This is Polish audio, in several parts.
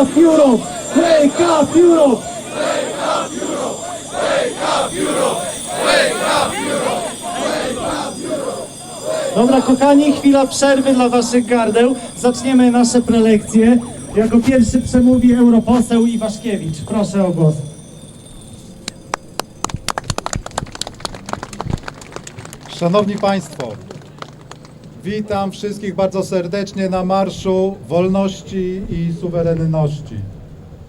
up Europe! Wake up Europe! Dobra, kochani, chwila przerwy dla waszych gardeł. Zaczniemy nasze prelekcje. Jako pierwszy przemówi europoseł Iwaszkiewicz. Proszę o głos. Szanowni Państwo, witam wszystkich bardzo serdecznie na Marszu Wolności i Suwerenności.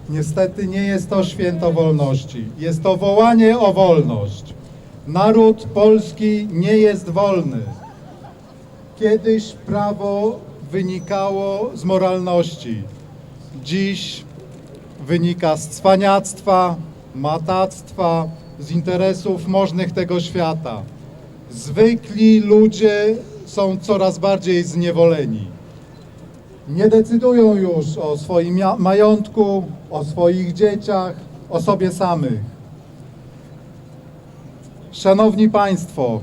Niestety nie jest to święto wolności, jest to wołanie o wolność. Naród polski nie jest wolny. Kiedyś prawo wynikało z moralności, dziś wynika z cwaniactwa, matactwa, z interesów możnych tego świata. Zwykli ludzie są coraz bardziej zniewoleni. Nie decydują już o swoim majątku, o swoich dzieciach, o sobie samych. Szanowni Państwo,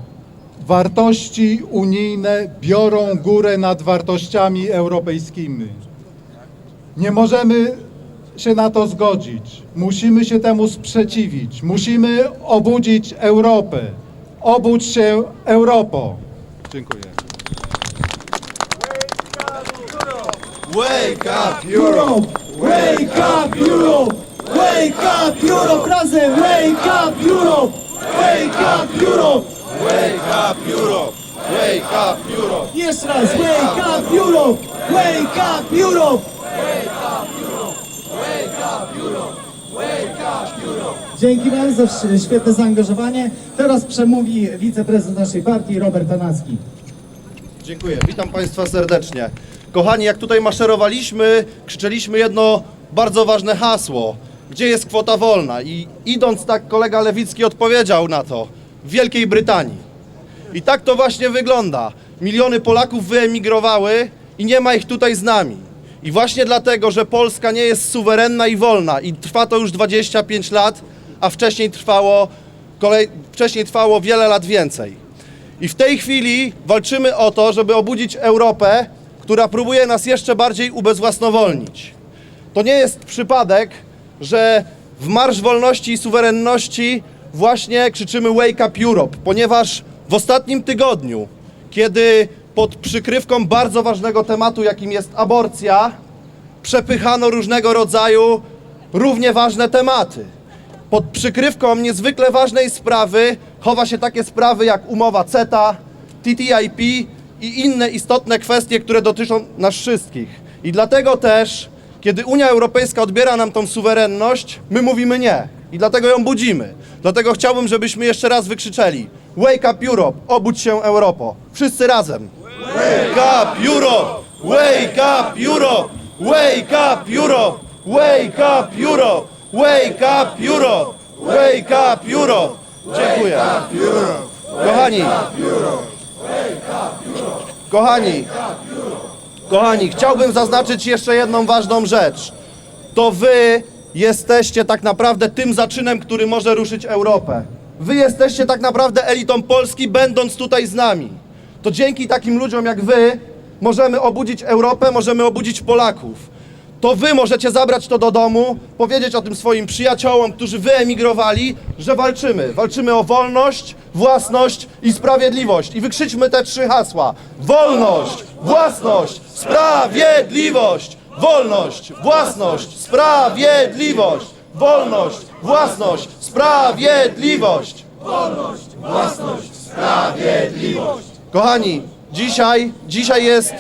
wartości unijne biorą górę nad wartościami europejskimi. Nie możemy się na to zgodzić. Musimy się temu sprzeciwić. Musimy obudzić Europę. Obudź się Europo. Dziękuję. Wake up, Europe! Wake up Europe! Wake up Europe! Razem! Wake up Europe! Wake up Europe! Wake up, Europe! Wake up, Europe! Jeszcze raz! Wake up Europe! Wake up Europe! Dzięki Wam za świetne zaangażowanie. Teraz przemówi wiceprezydent naszej partii Robert Tanacki. Dziękuję, witam Państwa serdecznie. Kochani, jak tutaj maszerowaliśmy, krzyczeliśmy jedno bardzo ważne hasło. Gdzie jest kwota wolna? I idąc tak, kolega Lewicki odpowiedział na to. W Wielkiej Brytanii. I tak to właśnie wygląda. Miliony Polaków wyemigrowały i nie ma ich tutaj z nami. I właśnie dlatego, że Polska nie jest suwerenna i wolna i trwa to już 25 lat, a wcześniej trwało, kolej, wcześniej trwało wiele lat więcej. I w tej chwili walczymy o to, żeby obudzić Europę, która próbuje nas jeszcze bardziej ubezwłasnowolnić. To nie jest przypadek, że w Marsz Wolności i Suwerenności właśnie krzyczymy Wake Up Europe, ponieważ w ostatnim tygodniu, kiedy pod przykrywką bardzo ważnego tematu, jakim jest aborcja, przepychano różnego rodzaju równie ważne tematy. Pod przykrywką niezwykle ważnej sprawy chowa się takie sprawy jak umowa CETA, TTIP i inne istotne kwestie, które dotyczą nas wszystkich. I dlatego też, kiedy Unia Europejska odbiera nam tą suwerenność, my mówimy nie. I dlatego ją budzimy. Dlatego chciałbym, żebyśmy jeszcze raz wykrzyczeli Wake up Europe, obudź się Europo. Wszyscy razem. Wake up Europe! Wake up Europe! Wake up Europe! Wake up Europe! Wake up Europe! Wake up Europe! Dziękuję. Kochani. Kochani. Kochani, chciałbym zaznaczyć jeszcze jedną ważną rzecz. To wy jesteście tak naprawdę tym zaczynem, który może ruszyć Europę. Wy jesteście tak naprawdę elitą Polski, będąc tutaj z nami. To dzięki takim ludziom jak wy możemy obudzić Europę, możemy obudzić Polaków. To wy możecie zabrać to do domu, powiedzieć o tym swoim przyjaciołom, którzy wyemigrowali, że walczymy. Walczymy o wolność, własność i sprawiedliwość. I wykrzyczmy te trzy hasła. Wolność, własność, sprawiedliwość. Wolność, własność, sprawiedliwość. Wolność, własność, sprawiedliwość. Kochani, dzisiaj, dzisiaj jest,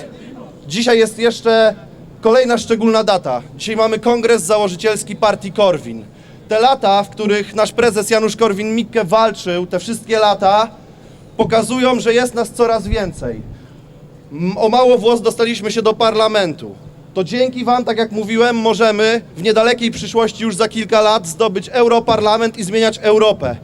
dzisiaj jest jeszcze kolejna szczególna data. Dzisiaj mamy kongres założycielski partii Korwin. Te lata, w których nasz prezes Janusz Korwin-Mikke walczył, te wszystkie lata, pokazują, że jest nas coraz więcej. O mało włos dostaliśmy się do parlamentu. To dzięki Wam, tak jak mówiłem, możemy w niedalekiej przyszłości, już za kilka lat, zdobyć Europarlament i zmieniać Europę.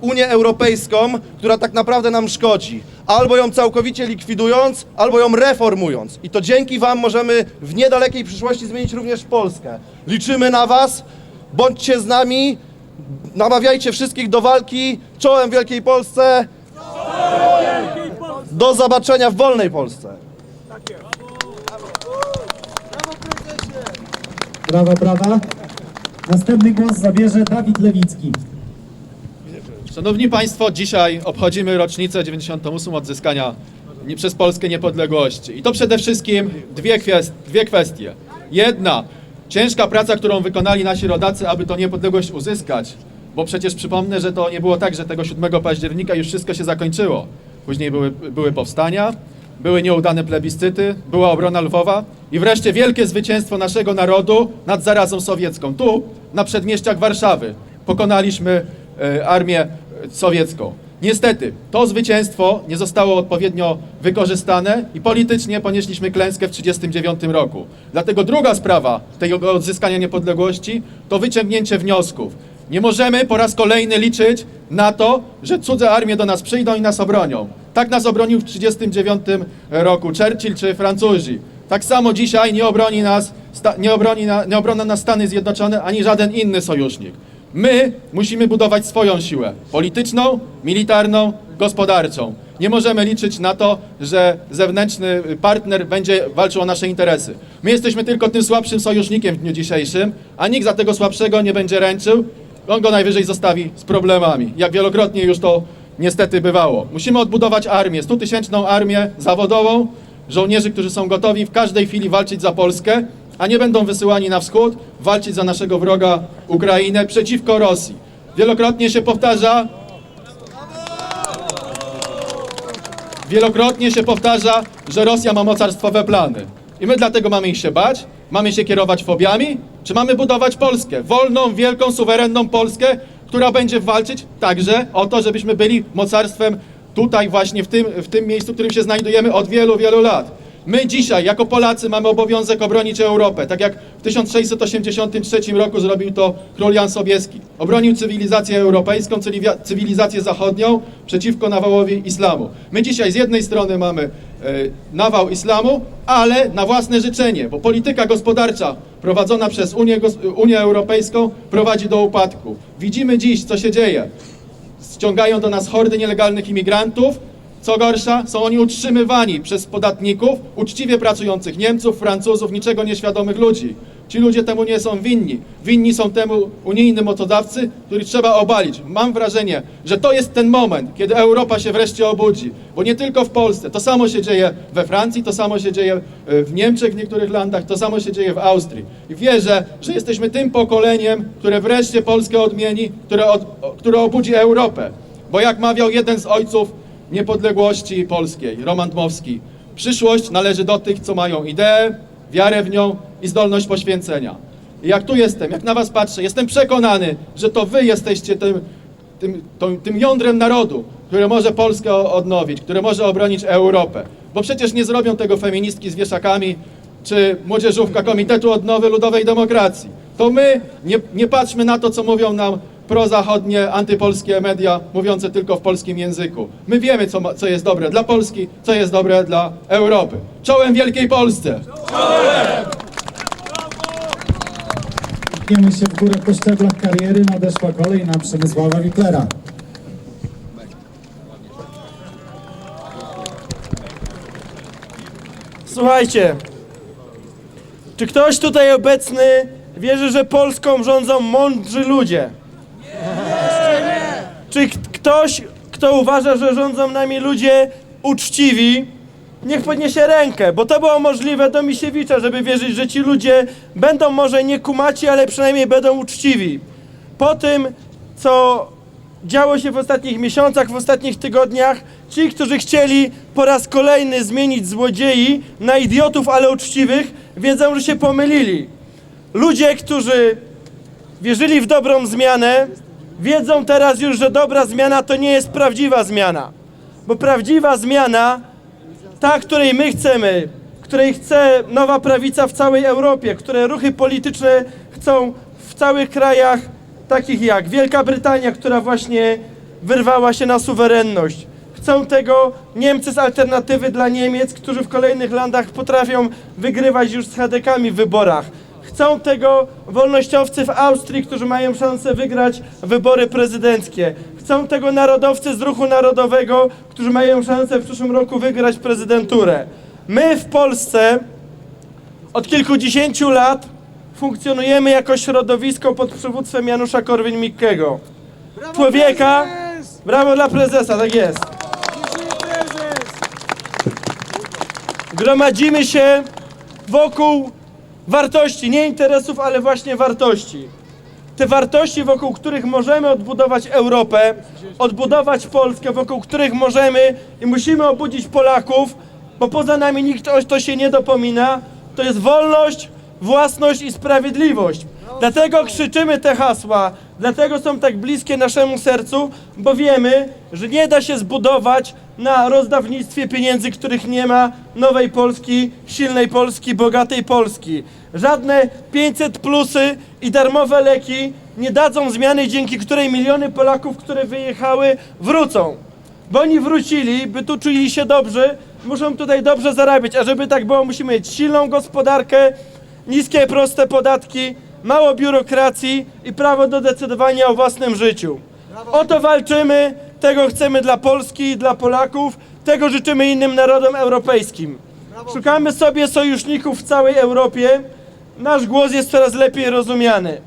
Unię Europejską, która tak naprawdę nam szkodzi. Albo ją całkowicie likwidując, albo ją reformując. I to dzięki Wam możemy w niedalekiej przyszłości zmienić również Polskę. Liczymy na Was, bądźcie z nami, namawiajcie wszystkich do walki, czołem Wielkiej Polsce. Do zobaczenia w wolnej Polsce. Brawa, brawa. Następny głos zabierze Dawid Lewicki. Szanowni Państwo, dzisiaj obchodzimy rocznicę 98 odzyskania przez Polskę niepodległości. I to przede wszystkim dwie, kwest- dwie kwestie. Jedna, ciężka praca, którą wykonali nasi rodacy, aby tą niepodległość uzyskać. Bo przecież przypomnę, że to nie było tak, że tego 7 października już wszystko się zakończyło. Później były, były powstania, były nieudane plebiscyty, była obrona Lwowa i wreszcie wielkie zwycięstwo naszego narodu nad zarazą sowiecką. Tu, na przedmieściach Warszawy, pokonaliśmy e, armię sowiecką. Niestety, to zwycięstwo nie zostało odpowiednio wykorzystane i politycznie ponieśliśmy klęskę w 1939 roku. Dlatego druga sprawa tego odzyskania niepodległości to wyciągnięcie wniosków. Nie możemy po raz kolejny liczyć na to, że cudze armie do nas przyjdą i nas obronią. Tak nas obronił w 1939 roku Churchill czy Francuzi. Tak samo dzisiaj nie obroni nas, nie obroni na, nie obrona nas Stany Zjednoczone ani żaden inny sojusznik. My musimy budować swoją siłę polityczną, militarną, gospodarczą. Nie możemy liczyć na to, że zewnętrzny partner będzie walczył o nasze interesy. My jesteśmy tylko tym słabszym sojusznikiem w dniu dzisiejszym, a nikt za tego słabszego nie będzie ręczył. On go najwyżej zostawi z problemami, jak wielokrotnie już to niestety bywało. Musimy odbudować armię, 100-tysięczną armię zawodową, żołnierzy, którzy są gotowi w każdej chwili walczyć za Polskę, a nie będą wysyłani na wschód, walczyć za naszego wroga Ukrainę przeciwko Rosji. Wielokrotnie się powtarza, wielokrotnie się powtarza, że Rosja ma mocarstwowe plany. I my dlatego mamy ich się bać? Mamy się kierować fobiami? Czy mamy budować Polskę? Wolną, wielką, suwerenną Polskę, która będzie walczyć także o to, żebyśmy byli mocarstwem tutaj właśnie w tym, w tym miejscu, w którym się znajdujemy od wielu, wielu lat. My dzisiaj, jako Polacy, mamy obowiązek obronić Europę, tak jak w 1683 roku zrobił to król Jan Sobieski. Obronił cywilizację europejską, cywili- cywilizację zachodnią przeciwko nawałowi islamu. My dzisiaj z jednej strony mamy e, nawał islamu, ale na własne życzenie, bo polityka gospodarcza prowadzona przez Unię, Unię Europejską prowadzi do upadku. Widzimy dziś, co się dzieje ściągają do nas hordy nielegalnych imigrantów. Co gorsza, są oni utrzymywani przez podatników, uczciwie pracujących Niemców, Francuzów, niczego nieświadomych ludzi. Ci ludzie temu nie są winni. Winni są temu unijni mocodawcy, których trzeba obalić. Mam wrażenie, że to jest ten moment, kiedy Europa się wreszcie obudzi. Bo nie tylko w Polsce. To samo się dzieje we Francji, to samo się dzieje e, w Niemczech w niektórych landach, to samo się dzieje w Austrii. I wierzę, że jesteśmy tym pokoleniem, które wreszcie Polskę odmieni, które, od, które obudzi Europę. Bo jak mawiał jeden z ojców niepodległości polskiej, Roman Dmowski, przyszłość należy do tych, co mają ideę, wiarę w nią i zdolność poświęcenia. I jak tu jestem, jak na was patrzę, jestem przekonany, że to wy jesteście tym, tym, tą, tym jądrem narodu, które może Polskę odnowić, które może obronić Europę. Bo przecież nie zrobią tego feministki z wieszakami, czy młodzieżówka Komitetu Odnowy Ludowej Demokracji. To my nie, nie patrzmy na to, co mówią nam prozachodnie, antypolskie media, mówiące tylko w polskim języku. My wiemy, co, ma, co jest dobre dla Polski, co jest dobre dla Europy. Czołem Wielkiej Polsce! Pchniemy się w górę po szczeblach kariery. Nadeszła kolej na Przemysława Wiklera. Słuchajcie, czy ktoś tutaj obecny wierzy, że Polską rządzą mądrzy ludzie? Czy ktoś, kto uważa, że rządzą nami ludzie uczciwi, niech podniesie rękę, bo to było możliwe do Misiewicza, żeby wierzyć, że ci ludzie będą może nie kumaci, ale przynajmniej będą uczciwi. Po tym, co działo się w ostatnich miesiącach, w ostatnich tygodniach, ci, którzy chcieli po raz kolejny zmienić złodziei na idiotów, ale uczciwych, wiedzą, że się pomylili. Ludzie, którzy wierzyli w dobrą zmianę, wiedzą teraz już, że dobra zmiana to nie jest prawdziwa zmiana. Bo prawdziwa zmiana, ta, której my chcemy, której chce nowa prawica w całej Europie, które ruchy polityczne chcą w całych krajach, takich jak Wielka Brytania, która właśnie wyrwała się na suwerenność. Chcą tego Niemcy z alternatywy dla Niemiec, którzy w kolejnych landach potrafią wygrywać już z Hadekami w wyborach. Chcą tego wolnościowcy w Austrii, którzy mają szansę wygrać wybory prezydenckie. Chcą tego narodowcy z ruchu narodowego, którzy mają szansę w przyszłym roku wygrać prezydenturę. My w Polsce od kilkudziesięciu lat funkcjonujemy jako środowisko pod przywództwem Janusza Korwin-Mikkego. Człowieka, brawo dla prezesa, tak jest. Gromadzimy się wokół wartości, nie interesów, ale właśnie wartości. Te wartości, wokół których możemy odbudować Europę, odbudować Polskę, wokół których możemy i musimy obudzić Polaków, bo poza nami nikt o to się nie dopomina, to jest wolność, własność i sprawiedliwość. Dlatego krzyczymy te hasła, dlatego są tak bliskie naszemu sercu, bo wiemy, że nie da się zbudować na rozdawnictwie pieniędzy, których nie ma, nowej Polski, silnej Polski, bogatej Polski. Żadne 500 plusy i darmowe leki nie dadzą zmiany, dzięki której miliony Polaków, które wyjechały, wrócą. Bo oni wrócili, by tu czuli się dobrze, muszą tutaj dobrze zarabiać, a żeby tak było, musimy mieć silną gospodarkę, niskie, proste podatki, mało biurokracji i prawo do decydowania o własnym życiu. O to walczymy, tego chcemy dla Polski i dla Polaków, tego życzymy innym narodom europejskim. Szukamy sobie sojuszników w całej Europie, nasz głos jest coraz lepiej rozumiany.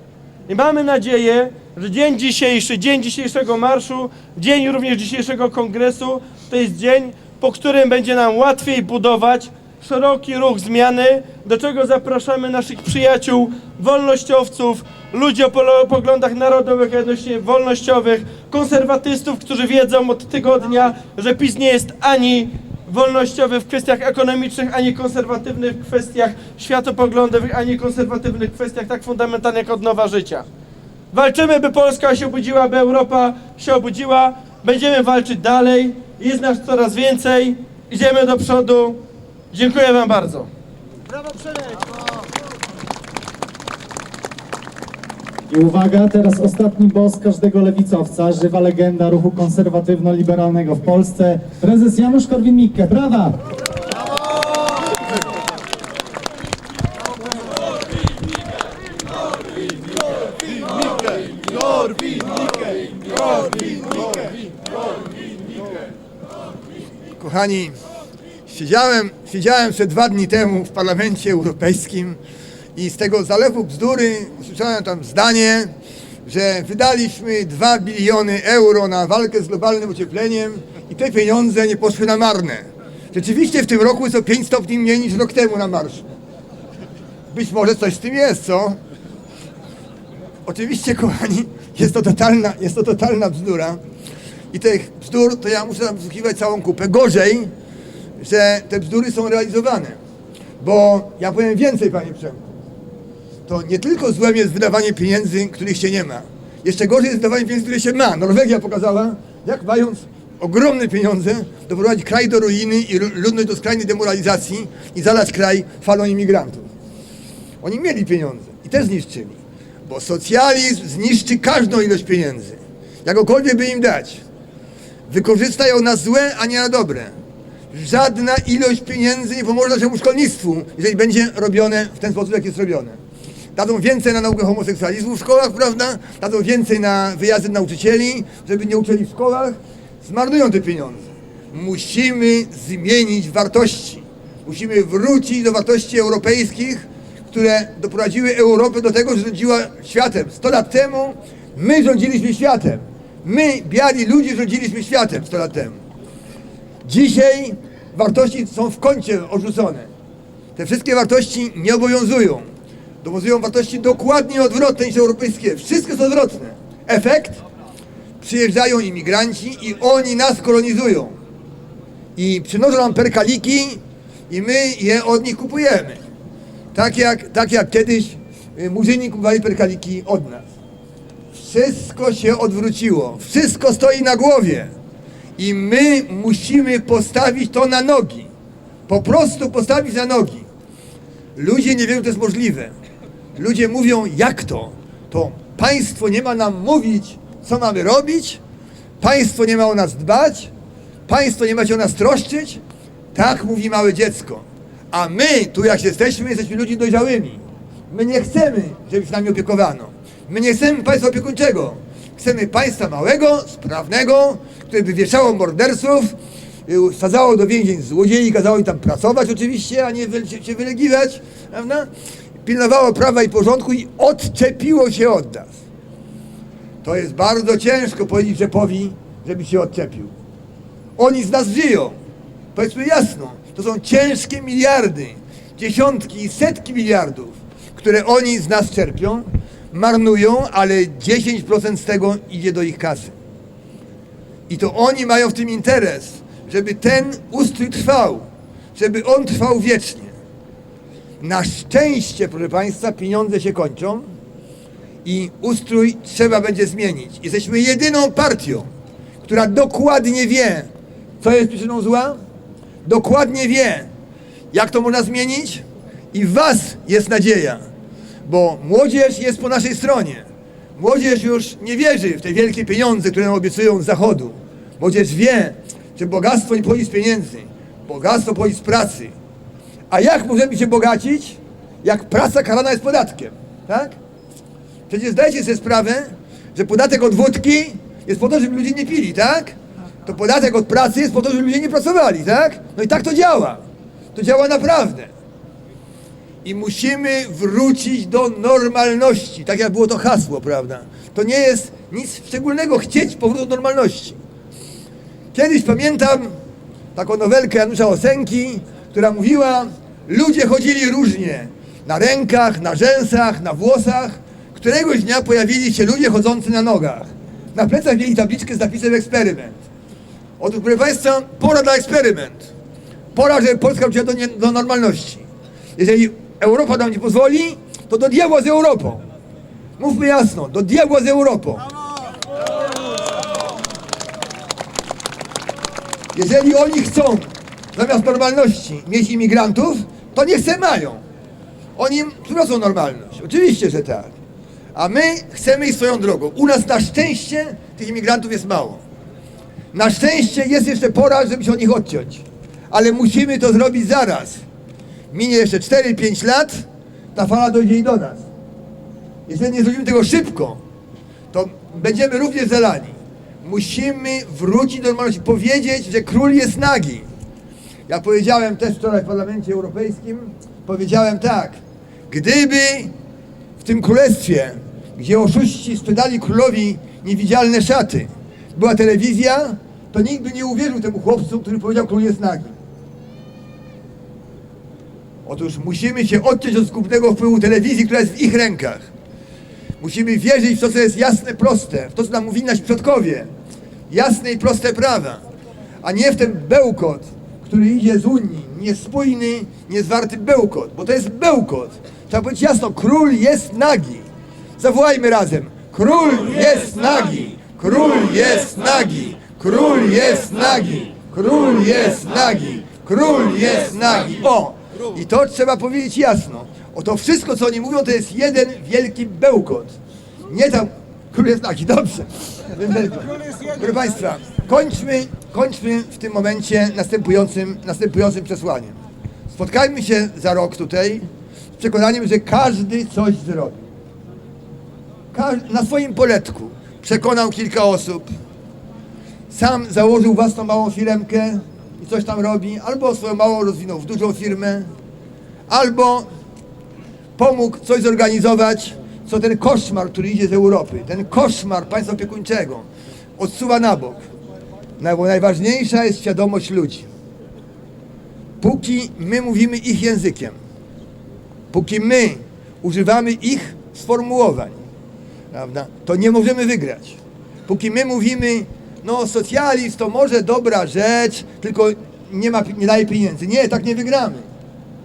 I mamy nadzieję, że dzień dzisiejszy, dzień dzisiejszego marszu, dzień również dzisiejszego kongresu, to jest dzień, po którym będzie nam łatwiej budować szeroki ruch zmiany, do czego zapraszamy naszych przyjaciół, wolnościowców, ludzi o poglądach narodowych, jednocześnie wolnościowych, konserwatystów, którzy wiedzą od tygodnia, że PiS nie jest ani wolnościowy w kwestiach ekonomicznych, ani konserwatywny w kwestiach światopoglądowych, ani konserwatywnych w kwestiach tak fundamentalnych jak odnowa życia. Walczymy, by Polska się obudziła, by Europa się obudziła. Będziemy walczyć dalej. Jest nas coraz więcej. Idziemy do przodu. Dziękuję Wam bardzo. I uwaga, teraz ostatni boss każdego lewicowca, żywa legenda ruchu konserwatywno-liberalnego w Polsce, prezes Janusz Korwin-Mikke. Brawa! Kochani, siedziałem, siedziałem przed dwa dni temu w Parlamencie Europejskim i z tego zalewu bzdury usłyszałem tam zdanie, że wydaliśmy 2 biliony euro na walkę z globalnym ociepleniem i te pieniądze nie poszły na marne. Rzeczywiście w tym roku o 5 stopni mniej niż rok temu na marszu. Być może coś z tym jest, co? Oczywiście, kochani, jest to totalna, jest to totalna bzdura. I tych bzdur to ja muszę tam wysłuchiwać całą kupę. Gorzej, że te bzdury są realizowane. Bo ja powiem więcej, panie Przemku. To nie tylko złem jest wydawanie pieniędzy, których się nie ma. Jeszcze gorzej jest wydawanie pieniędzy, które się ma. Norwegia pokazała, jak mając ogromne pieniądze, doprowadzić kraj do ruiny i lu- ludność do skrajnej demoralizacji i zalać kraj falą imigrantów. Oni mieli pieniądze i też zniszczyli. Bo socjalizm zniszczy każdą ilość pieniędzy. Jakokolwiek by im dać. Wykorzystają na złe, a nie na dobre. Żadna ilość pieniędzy nie pomoże naszemu szkolnictwu, jeżeli będzie robione w ten sposób, jak jest robione. Dadzą więcej na naukę homoseksualizmu w szkołach, prawda? Dadzą więcej na wyjazdy nauczycieli, żeby nie uczyli w szkołach. Zmarnują te pieniądze. Musimy zmienić wartości. Musimy wrócić do wartości europejskich, które doprowadziły Europę do tego, że rządziła światem. 100 lat temu my rządziliśmy światem. My, biali ludzie, rządziliśmy światem 100 lat temu. Dzisiaj wartości są w kącie odrzucone. Te wszystkie wartości nie obowiązują. Obowiązują wartości dokładnie odwrotne niż europejskie. Wszystko jest odwrotne. Efekt? Przyjeżdżają imigranci i oni nas kolonizują. I przynoszą nam perkaliki i my je od nich kupujemy. Tak jak, tak jak kiedyś y, murzyni kupowali perkaliki od nas. Wszystko się odwróciło. Wszystko stoi na głowie. I my musimy postawić to na nogi. Po prostu postawić na nogi. Ludzie nie wiedzą, że to jest możliwe. Ludzie mówią, jak to? To państwo nie ma nam mówić, co mamy robić? Państwo nie ma o nas dbać? Państwo nie ma się o nas troszczyć? Tak mówi małe dziecko. A my, tu jak jesteśmy, jesteśmy ludźmi dojrzałymi. My nie chcemy, żeby się nami opiekowano. My nie chcemy państwa opiekuńczego. Chcemy państwa małego, sprawnego, które by wieszało morderców, y, wsadzało do więzień złodziei, kazało im tam pracować oczywiście, a nie się wylegiwać, prawda? pilnowało prawa i porządku i odczepiło się od nas. To jest bardzo ciężko powiedzieć Rzepowi, żeby się odczepił. Oni z nas żyją. Powiedzmy jasno, to są ciężkie miliardy, dziesiątki i setki miliardów, które oni z nas czerpią, marnują, ale 10% z tego idzie do ich kasy. I to oni mają w tym interes, żeby ten ustrój trwał, żeby on trwał wiecznie. Na szczęście, proszę Państwa, pieniądze się kończą i ustrój trzeba będzie zmienić. Jesteśmy jedyną partią, która dokładnie wie, co jest przyczyną zła, dokładnie wie, jak to można zmienić i w Was jest nadzieja, bo młodzież jest po naszej stronie. Młodzież już nie wierzy w te wielkie pieniądze, które nam obiecują z zachodu. Młodzież wie, że bogactwo nie pochodzi z pieniędzy, bogactwo pochodzi z pracy. A jak możemy się bogacić, jak praca karana jest podatkiem, tak? Przecież zdajecie sobie sprawę, że podatek od wódki jest po to, żeby ludzie nie pili, tak? To podatek od pracy jest po to, żeby ludzie nie pracowali, tak? No i tak to działa. To działa naprawdę. I musimy wrócić do normalności, tak jak było to hasło, prawda? To nie jest nic szczególnego chcieć powrotu do normalności. Kiedyś pamiętam taką nowelkę Janusza Osenki, która mówiła, ludzie chodzili różnie, na rękach, na rzęsach, na włosach. Któregoś dnia pojawili się ludzie chodzący na nogach. Na plecach mieli tabliczkę z napisem eksperyment. Otóż, proszę Państwa, pora na eksperyment. Pora, żeby Polska wróciła do, do normalności. Jeżeli Europa nam nie pozwoli, to do diabła z Europą. Mówmy jasno, do diabła z Europą. Jeżeli oni chcą zamiast normalności mieć imigrantów, to niech se mają. Oni przyniosą normalność. Oczywiście, że tak. A my chcemy iść swoją drogą. U nas na szczęście tych imigrantów jest mało. Na szczęście jest jeszcze pora, żeby się od nich odciąć. Ale musimy to zrobić zaraz. Minie jeszcze 4-5 lat, ta fala dojdzie i do nas. Jeżeli nie zrobimy tego szybko, to będziemy również zalani. Musimy wrócić do normalności, powiedzieć, że król jest nagi. Ja powiedziałem też wczoraj w Parlamencie Europejskim, powiedziałem tak, gdyby w tym królestwie, gdzie oszuści sprzedali królowi niewidzialne szaty, była telewizja, to nikt by nie uwierzył temu chłopcu, który powiedział, król jest nagi. Otóż musimy się odciąć od zgubnego wpływu telewizji, która jest w ich rękach. Musimy wierzyć w to, co jest jasne, proste, w to, co nam mówili nasi przodkowie. Jasne i proste prawa, a nie w ten bełkot, który idzie z Unii. Niespójny, niezwarty bełkot, bo to jest bełkot. Trzeba powiedzieć jasno, król jest nagi. Zawołajmy razem. Król jest nagi! Król jest nagi! Król jest nagi! Król jest nagi! Król jest nagi! O! I to trzeba powiedzieć jasno. O to wszystko, co oni mówią, to jest jeden wielki bełkot. Nie tam, król jest dobrze. Proszę Państwa, kończmy, kończmy w tym momencie następującym, następującym przesłaniem. Spotkajmy się za rok tutaj z przekonaniem, że każdy coś zrobi. Każ- na swoim poletku przekonał kilka osób, sam założył własną małą firmkę i coś tam robi, albo swoją małą rozwinął w dużą firmę, albo pomógł coś zorganizować, co ten koszmar, który idzie z Europy, ten koszmar państwa opiekuńczego odsuwa na bok. No, bo najważniejsza jest świadomość ludzi. Póki my mówimy ich językiem, póki my używamy ich sformułowań, prawda, to nie możemy wygrać. Póki my mówimy, no socjalizm to może dobra rzecz, tylko nie, ma, nie daje pieniędzy. Nie, tak nie wygramy.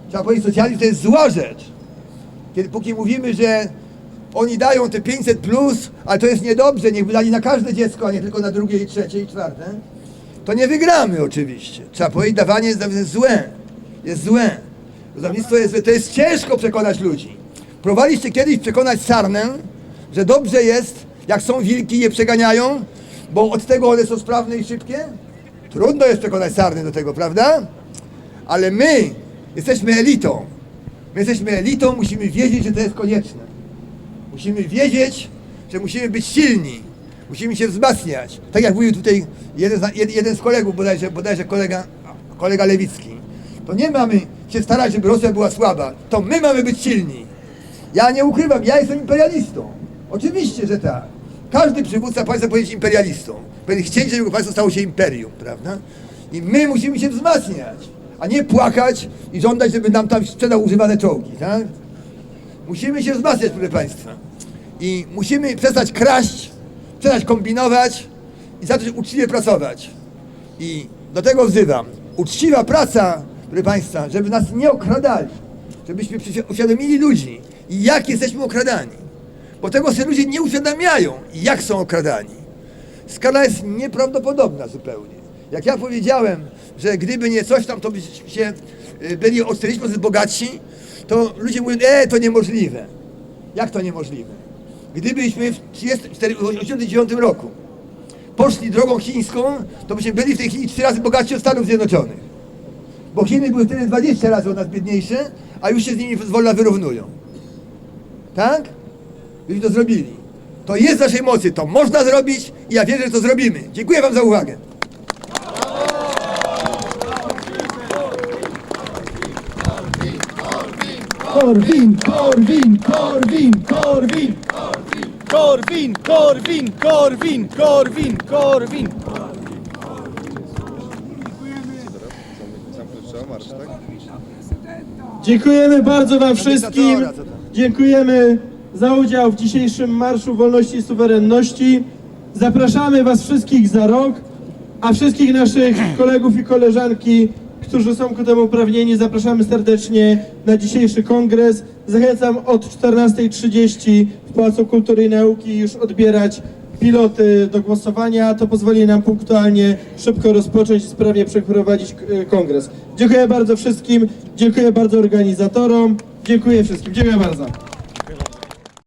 Trzeba powiedzieć, socjalizm to jest zła rzecz. Kiedy póki mówimy, że oni dają te 500 plus, ale to jest niedobrze, niech by dali na każde dziecko, a nie tylko na drugie i trzecie i czwarte, to nie wygramy oczywiście. Trzeba powiedzieć, dawanie jest, złe. Jest złe. Rozdawnictwo jest. To jest ciężko przekonać ludzi. Próbowaliście kiedyś przekonać sarnę, że dobrze jest, jak są wilki je przeganiają, bo od tego one są sprawne i szybkie? Trudno jest przekonać sarny do tego, prawda? Ale my jesteśmy elitą. My jesteśmy elitą, musimy wiedzieć, że to jest konieczne. Musimy wiedzieć, że musimy być silni. Musimy się wzmacniać. Tak jak mówił tutaj jeden, z- jed- jeden z kolegów, bodajże, bodajże kolega, kolega Lewicki. To nie mamy się starać, żeby Rosja była słaba. To my mamy być silni. Ja nie ukrywam, ja jestem imperialistą. Oczywiście, że tak. Każdy przywódca państwa powinien być imperialistą. Powinien chcieć, żeby państwo stało się imperium, prawda? I my musimy się wzmacniać, a nie płakać i żądać, żeby nam tam sprzedał używane czołgi, tak? Musimy się wzmacniać, proszę Państwa. I musimy przestać kraść, przestać kombinować i zacząć uczciwie pracować. I do tego wzywam. Uczciwa praca, proszę Państwa, żeby nas nie okradali. Żebyśmy uświadomili ludzi, jak jesteśmy okradani. Bo tego sobie ludzie nie uświadamiają, jak są okradani. Skala jest nieprawdopodobna zupełnie. Jak ja powiedziałem, że gdyby nie coś tam, to byśmy się y, byli o 40% bogatsi, to ludzie mówią, e, to niemożliwe. Jak to niemożliwe? Gdybyśmy w 1989 roku poszli drogą chińską, to byśmy byli w tej chwili 3 razy bogatsi od Stanów Zjednoczonych. Bo Chiny były wtedy 20 razy od nas biedniejsze, a już się z nimi zwolna wyrównują. Tak? Byśmy to zrobili. To jest w naszej mocy, to można zrobić i ja wierzę, że to zrobimy. Dziękuję Wam za uwagę. Korwin, Korwin, Korwin, Korwin! Korwin, Korwin, Korwin, Korwin, Korwin. Dziękujemy bardzo Wam wszystkim. Dziękujemy za udział w dzisiejszym Marszu Wolności i Suwerenności. Zapraszamy Was wszystkich za rok, a wszystkich naszych kolegów i koleżanki, którzy są ku temu uprawnieni, zapraszamy serdecznie na dzisiejszy kongres. Zachęcam od 14.30 w Pałacu Kultury i Nauki już odbierać piloty do głosowania. To pozwoli nam punktualnie, szybko rozpocząć i sprawnie przeprowadzić e, kongres. Dziękuję bardzo wszystkim, dziękuję bardzo organizatorom, dziękuję wszystkim. Dziękuję bardzo.